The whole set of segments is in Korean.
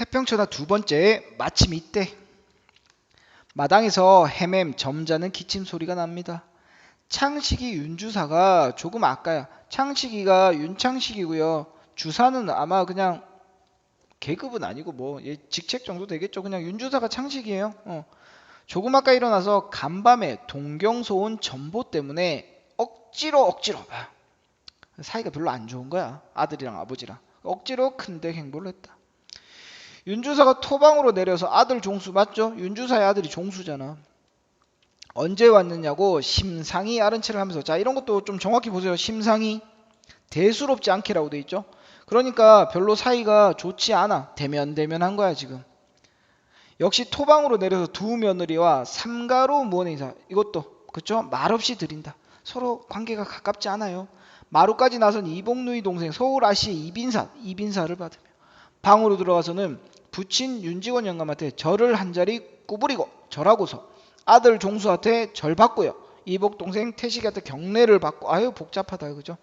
태평천하 두 번째 마침 이때 마당에서 헤맴 점잖은 기침 소리가 납니다. 창식이 윤주사가 조금 아까야. 창식이가 윤창식이고요. 주사는 아마 그냥 계급은 아니고 뭐얘 직책 정도 되겠죠. 그냥 윤주사가 창식이에요. 어. 조금 아까 일어나서 간밤에 동경소 온 전보 때문에 억지로 억지로 아, 사이가 별로 안 좋은 거야. 아들이랑 아버지랑 억지로 큰데 행보를 했다. 윤주사가 토방으로 내려서 아들 종수 맞죠? 윤주사의 아들이 종수잖아. 언제 왔느냐고 심상이 아른 체를 하면서 자 이런 것도 좀 정확히 보세요. 심상이 대수롭지 않게라고 돼 있죠. 그러니까 별로 사이가 좋지 않아. 대면 대면한 거야 지금. 역시 토방으로 내려서 두 며느리와 삼가로 무언의 인사 이것도 그쵸 말없이 드린다. 서로 관계가 가깝지 않아요. 마루까지 나선 이복누이 동생 서울 아시의 이빈사 이빈사를 받으며 방으로 들어가서는 부친 윤직원 영감한테 절을 한 자리 구부리고 절하고서 아들 종수한테 절 받고요. 이복 동생 태식이한테 경례를 받고 아유 복잡하다 그죠?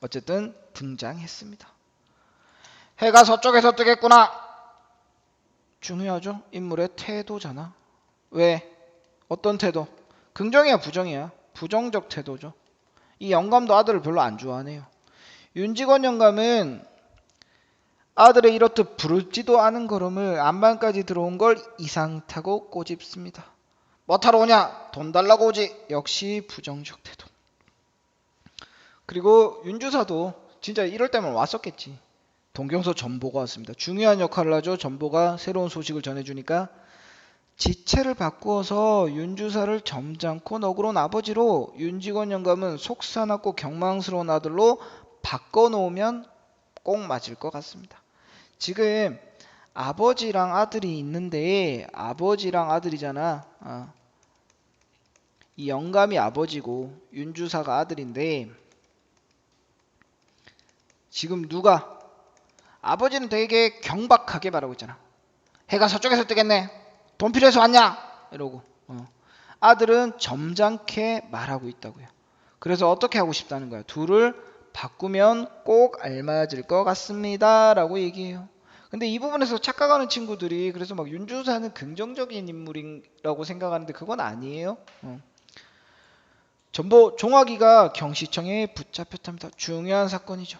어쨌든 등장했습니다. 해가 서쪽에서 뜨겠구나. 중요하죠. 인물의 태도잖아. 왜? 어떤 태도? 긍정이야, 부정이야? 부정적 태도죠. 이 영감도 아들을 별로 안 좋아하네요. 윤직원 영감은 아들의 이렇듯 부르지도 않은 걸음을 안방까지 들어온 걸 이상 타고 꼬집습니다. 뭐 타러 오냐? 돈 달라고 오지. 역시 부정적 태도. 그리고 윤주사도 진짜 이럴 때만 왔었겠지. 동경서 전보가 왔습니다. 중요한 역할을 하죠. 전보가 새로운 소식을 전해주니까 지체를 바꾸어서 윤주사를 점잖고 너그러운 아버지로 윤직원 영감은 속사납고 경망스러운 아들로 바꿔놓으면 꼭 맞을 것 같습니다. 지금 아버지랑 아들이 있는데 아버지랑 아들이잖아. 아. 이 영감이 아버지고 윤주사가 아들인데 지금 누가 아버지는 되게 경박하게 말하고 있잖아. 해가 서쪽에서 뜨겠네. 돈 필요해서 왔냐? 이러고. 어. 아들은 점잖게 말하고 있다고요. 그래서 어떻게 하고 싶다는 거야. 둘을 바꾸면 꼭 알맞을 것 같습니다. 라고 얘기해요. 근데 이 부분에서 착각하는 친구들이 그래서 막 윤주사는 긍정적인 인물이라고 생각하는데 그건 아니에요. 어. 전보 종학이가 경시청에 붙잡혔답니다. 중요한 사건이죠.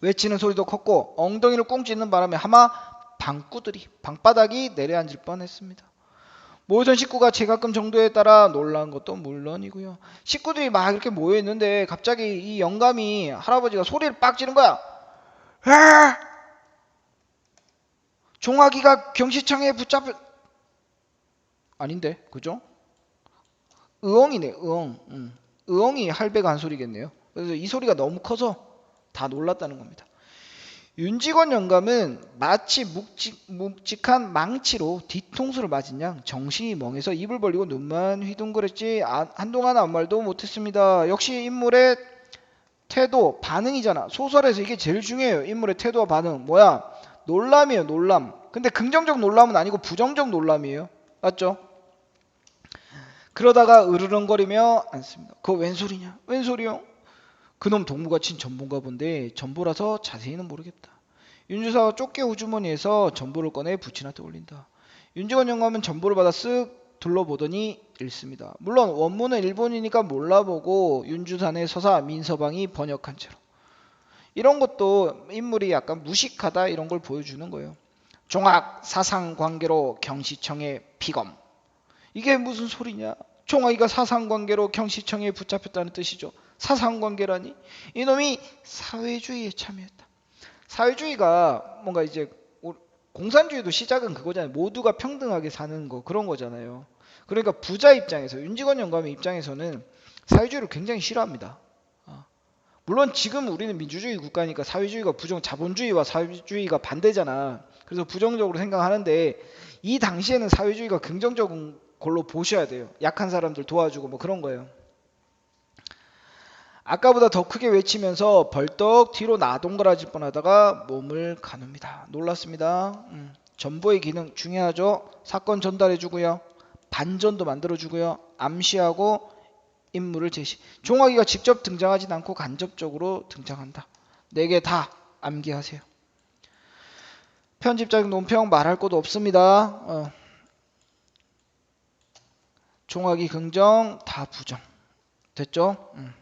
외치는 소리도 컸고 엉덩이를 꽁 찢는 바람에 하마 방구들이 방바닥이 내려앉을 뻔했습니다. 모여선 식구가 제가끔 정도에 따라 놀란 것도 물론이고요. 식구들이 막 이렇게 모여 있는데 갑자기 이 영감이 할아버지가 소리를 빡 지는 거야. 아! 종아기가 경시청에 붙잡혀 아닌데 그죠? 의엉이네 의엉. 음. 의엉이 할배가 한 소리겠네요. 그래서 이 소리가 너무 커서 다 놀랐다는 겁니다. 윤직원 영감은 마치 묵직, 묵직 한 망치로 뒤통수를 맞은 양 정신이 멍해서 입을 벌리고 눈만 휘둥그랬지 아, 한동안 아무 말도 못했습니다. 역시 인물의 태도, 반응이잖아. 소설에서 이게 제일 중요해요. 인물의 태도와 반응. 뭐야? 놀람이에요, 놀람. 근데 긍정적 놀람은 아니고 부정적 놀람이에요. 맞죠? 그러다가 으르렁거리며 앉습니다. 그거 웬 소리냐? 웬 소리요? 그놈 동무가 친 전보인가 본데 전보라서 자세히는 모르겠다. 윤주사가 쫓겨 우주머니에서 전보를 꺼내 부친한테 올린다. 윤직원 영감은 전보를 받아 쓱 둘러보더니 읽습니다. 물론 원문은 일본이니까 몰라보고 윤주산의 서사 민서방이 번역한 채로. 이런 것도 인물이 약간 무식하다 이런 걸 보여주는 거예요. 종학 사상 관계로 경시청에 피검. 이게 무슨 소리냐? 종학이가 사상관계로 경시청에 붙잡혔다는 뜻이죠. 사상관계라니 이놈이 사회주의에 참여했다. 사회주의가 뭔가 이제 공산주의도 시작은 그거잖아요. 모두가 평등하게 사는 거 그런 거잖아요. 그러니까 부자 입장에서 윤직원 영감의 입장에서는 사회주의를 굉장히 싫어합니다. 아. 물론 지금 우리는 민주주의 국가니까 사회주의가 부정 자본주의와 사회주의가 반대잖아. 그래서 부정적으로 생각하는데 이 당시에는 사회주의가 긍정적인 걸로 보셔야 돼요. 약한 사람들 도와주고 뭐 그런 거예요. 아까보다 더 크게 외치면서 벌떡 뒤로 나동그라질 뻔하다가 몸을 가눕니다. 놀랐습니다. 음, 전보의 기능 중요하죠. 사건 전달해주고요. 반전도 만들어주고요. 암시하고 인물을 제시. 종아기가 직접 등장하진 않고 간접적으로 등장한다. 네 개 다 암기하세요. 편집장 논평 말할 것도 없습니다. 어. 종합이 긍정 다 부정 됐죠? 음.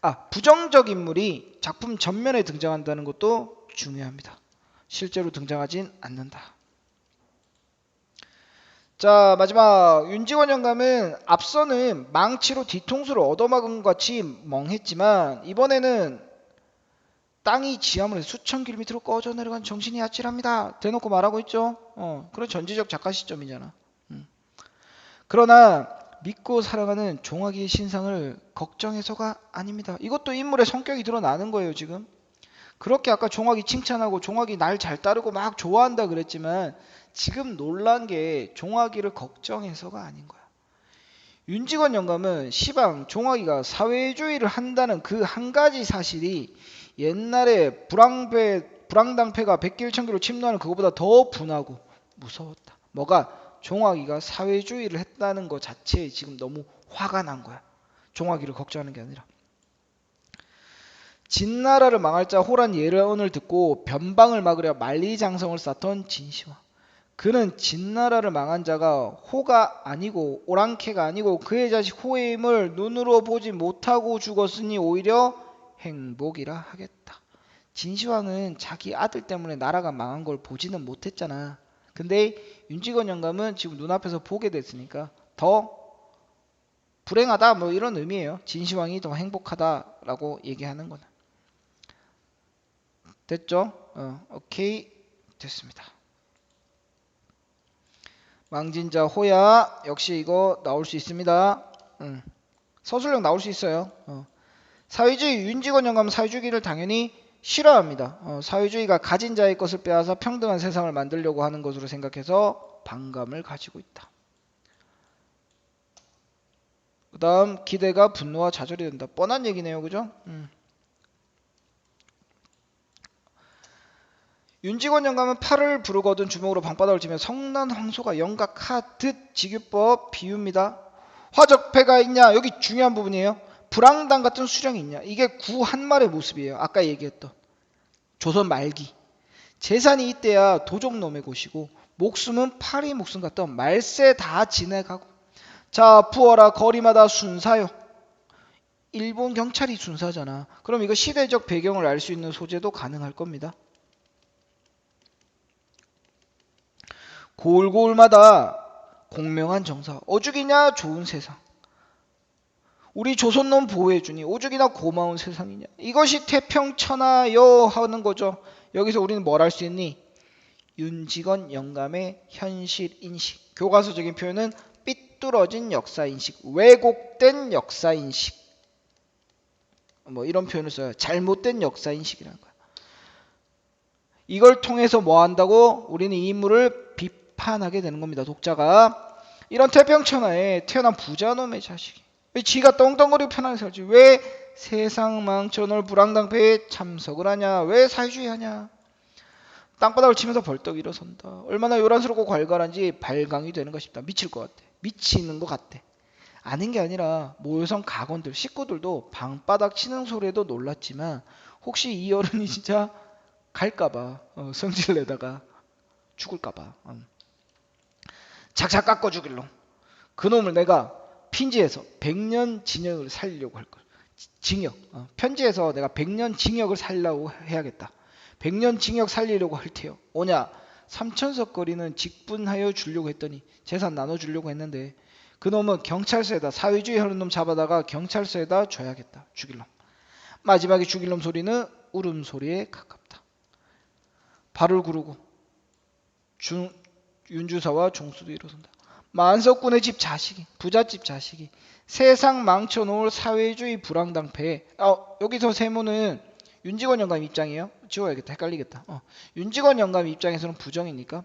아 부정적 인물이 작품 전면에 등장한다는 것도 중요합니다. 실제로 등장하진 않는다. 자 마지막 윤지원 영감은 앞서는 망치로 뒤통수를 얻어막은 것 같이 멍했지만 이번에는 땅이 지하물에 수천 킬로미터로 꺼져 내려간 정신이 아찔합니다. 대놓고 말하고 있죠. 어, 그런 전지적 작가 시점이잖아. 음. 그러나 믿고 사랑하는 종아기의 신상을 걱정해서가 아닙니다. 이것도 인물의 성격이 드러나는 거예요, 지금. 그렇게 아까 종아기 칭찬하고 종아기 날 잘 따르고 막 좋아한다 그랬지만 지금 놀란 게 종아기를 걱정해서가 아닌 거야. 윤직원 영감은 시방 종아기가 사회주의를 한다는 그 한 가지 사실이 옛날에 불황배 불황당패가 백길천기로 침노하는 그것보다 더 분하고 무서웠다. 뭐가 종아기가 사회주의를 했다는 것 자체에 지금 너무 화가 난 거야. 종아기를 걱정하는 게 아니라. 진나라를 망할 자 호란 예언을 듣고 변방을 막으려 만리장성을 쌓던 진시황. 그는 진나라를 망한 자가 호가 아니고 오랑캐가 아니고 그의 자식 호의 힘을 눈으로 보지 못하고 죽었으니 오히려 행복이라 하겠다. 진시황은 자기 아들 때문에 나라가 망한 걸 보지는 못했잖아. 근데 윤직원 영감은 지금 눈앞에서 보게 됐으니까 더 불행하다 뭐 이런 의미예요. 진시황이 더 행복하다라고 얘기하는 거는. 됐죠? 어, 오케이 됐습니다. 망진자 호야 역시 이거 나올 수 있습니다. 응. 서술형 나올 수 있어요. 어. 사회주의 윤직원 영감 사회주의를 당연히 싫어합니다. 어, 사회주의가 가진 자의 것을 빼앗아 평등한 세상을 만들려고 하는 것으로 생각해서 반감을 가지고 있다. 그 다음 기대가 분노와 좌절이 된다. 뻔한 얘기네요. 그죠? 음. 윤직원 영감은 팔을 부르거든 주먹으로 방바닥을 치며 성난 황소가 영각하듯 직유법 비유입니다. 화적패가 있냐? 여기 중요한 부분이에요. 불황당 같은 수령이 있냐? 이게 구 한말의 모습이에요. 아까 얘기했던 조선 말기 재산이 이때야 도적놈의 곳이고 목숨은 파리 목숨 같던 말세 다 지내가고 자 부어라 거리마다 순사요. 일본 경찰이 순사잖아. 그럼 이거 시대적 배경을 알 수 있는 소재도 가능할 겁니다. 골골마다 공명한 정사 어죽이냐 좋은 세상 우리 조선놈 보호해주니 오죽이나 고마운 세상이냐? 이것이 태평천하여 하는 거죠. 여기서 우리는 뭘 할 수 있니? 윤직원 영감의 현실 인식. 교과서적인 표현은 삐뚤어진 역사 인식 왜곡된 역사 인식. 뭐 이런 표현을 써요. 잘못된 역사 인식이라는 거야. 이걸 통해서 뭐 한다고? 우리는 이 인물을 비판하게 되는 겁니다 독자가. 이런 태평천하에 태어난 부자놈의 자식이 왜 지가 떵떵거리고 편하게 살지? 왜 세상 망쳐놓을 불황당패에 참석을 하냐? 왜 사회주의 하냐? 땅바닥을 치면서 벌떡 일어선다. 얼마나 요란스럽고 괄괄한지 발광이 되는 것입니다. 미칠 것 같아. 미치는 것 같아. 아는 게 아니라 모여선 가건들, 식구들도 방바닥 치는 소리에도 놀랐지만 혹시 이 어른이 진짜 갈까봐 어, 성질 내다가 죽을까봐 어. 작작 깎아 주길로 그놈을 내가 핀지에서 100년 징역을 살려고 할 걸. 징역. 어, 편지에서 내가 100년 징역을 살려고 해야겠다. 100년 징역 살리려고 할 테요. 오냐? 삼천석거리는 직분하여 주려고 했더니 재산 나눠주려고 했는데 그놈은 경찰서에다 사회주의 하는 놈 잡아다가 경찰서에다 줘야겠다. 죽일 놈. 마지막에 죽일 놈 소리는 울음소리에 가깝다. 발을 구르고 중, 윤주사와 종수도 일어선다. 만석군의 집 자식이 부잣집 자식이 세상 망쳐놓을 사회주의 불황당패 어, 여기서 세모는 윤직원 영감 입장이에요? 지워야겠다 헷갈리겠다. 어, 윤직원 영감 입장에서는 부정이니까.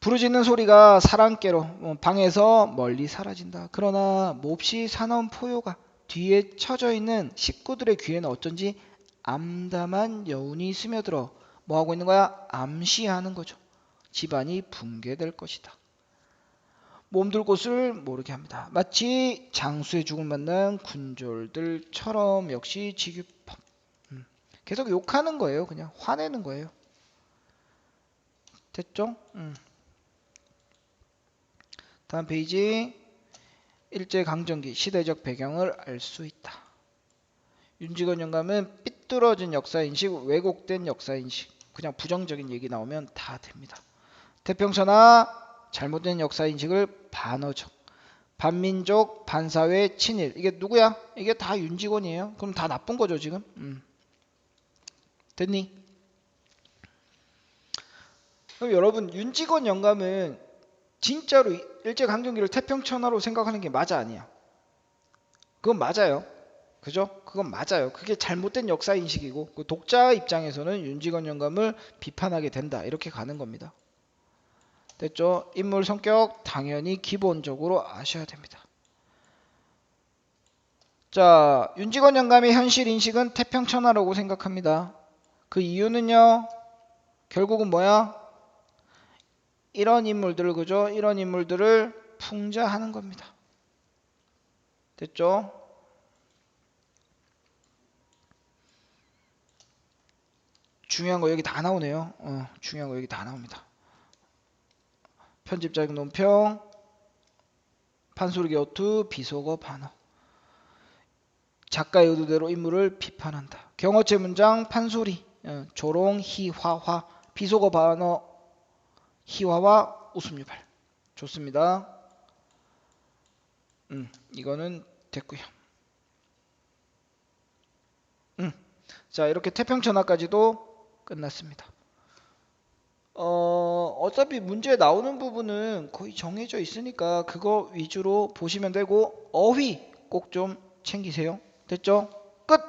부르짖는 소리가 사랑께로 어, 방에서 멀리 사라진다. 그러나 몹시 사나운 포효가 뒤에 쳐져 있는 식구들의 귀에는 어쩐지 암담한 여운이 스며들어 뭐 하고 있는 거야? 암시하는 거죠 집안이 붕괴될 것이다. 몸둘 곳을 모르게 합니다. 마치 장수의 죽음 만난 군졸들처럼 역시 지규법. 음. 계속 욕하는 거예요. 그냥 화내는 거예요. 됐죠? 음. 다음 페이지 일제 강점기 시대적 배경을 알 수 있다. 윤직원 영감은 삐뚤어진 역사인식, 왜곡된 역사인식, 그냥 부정적인 얘기 나오면 다 됩니다. 태평천하 잘못된 역사인식을 반어적, 반민족, 반사회, 친일 이게 누구야? 이게 다 윤직원이에요. 그럼 다 나쁜 거죠 지금? 음. 됐니? 그럼 여러분 윤직원 영감은 진짜로 일제강점기를 태평천하로 생각하는 게 맞아 아니야? 그건 맞아요. 그죠? 그건 맞아요. 그게 잘못된 역사 인식이고 그 독자 입장에서는 윤직원 영감을 비판하게 된다. 이렇게 가는 겁니다. 됐죠? 인물 성격 당연히 기본적으로 아셔야 됩니다. 자, 윤직원 영감의 현실 인식은 태평천하라고 생각합니다. 그 이유는요. 결국은 뭐야? 이런 인물들을 그죠? 이런 인물들을 풍자하는 겁니다. 됐죠? 중요한 거 여기 다 나오네요. 어, 중요한 거 여기 다 나옵니다. 편집자격 논평, 판소리 격투, 비속어 반어. 작가의 의도대로 인물을 비판한다. 경어체 문장, 판소리, 어, 조롱, 희화화, 비속어 반어, 희화와 웃음 유발. 좋습니다. 음, 이거는 됐고요. 음, 자 이렇게 태평천하까지도 끝났습니다. 어, 어차피 문제에 나오는 부분은 거의 정해져 있으니까 그거 위주로 보시면 되고 어휘 꼭 좀 챙기세요. 됐죠? 끝!